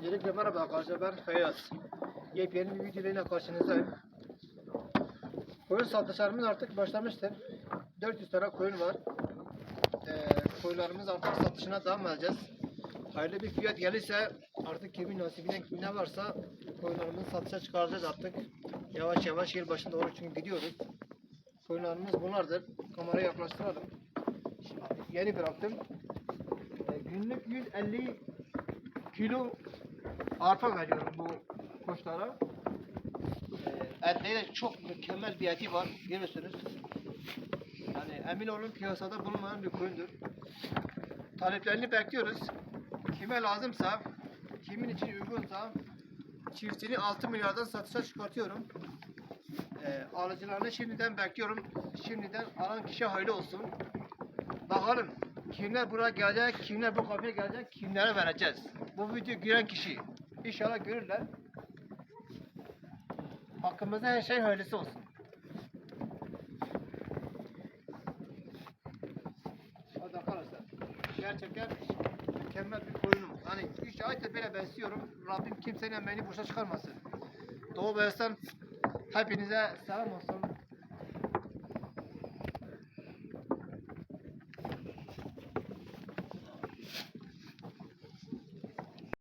Öncelikle merhaba arkadaşlar ben Feyyaz. Yepyeni bir video ile karşınızdayım. Koyun satışlarımız artık başlamıştır. 400 tane koyun var. Ee, koyunlarımız artık satışına devam edeceğiz. Hayırlı bir fiyat gelirse artık kimin nasibine ne varsa koyunlarımızı satışa çıkaracağız artık. Yavaş yavaş yılbaşına doğru çünkü gidiyoruz. Koyunlarımız bunlardır. Kamerayı yaklaştıralım. Şimdi yeni bıraktım. Ee, günlük 150 kilo arpa veriyorum bu koçlara. Ee, etleri çok mükemmel bir eti var. Görüyorsunuz. Yani emin olun piyasada bulunmayan bir koyundur. Taleplerini bekliyoruz. Kime lazımsa, kimin için uygunsa çiftini 6 milyardan satışa çıkartıyorum. Ee, alıcılarını şimdiden bekliyorum. Şimdiden alan kişi hayırlı olsun. Bakalım kimler buraya gelecek, kimler bu kafeye gelecek, kimlere vereceğiz. Bu video gören kişi inşallah görürler. Hakkımızda her şey hayırlısı olsun. Hadi arkadaşlar. Gerçekten mükemmel bir koyunum. Hani 3 aydır böyle besliyorum. Rabbim kimsenin emeğini boşa çıkarmasın. Doğu Beyaz'dan hepinize selam olsun.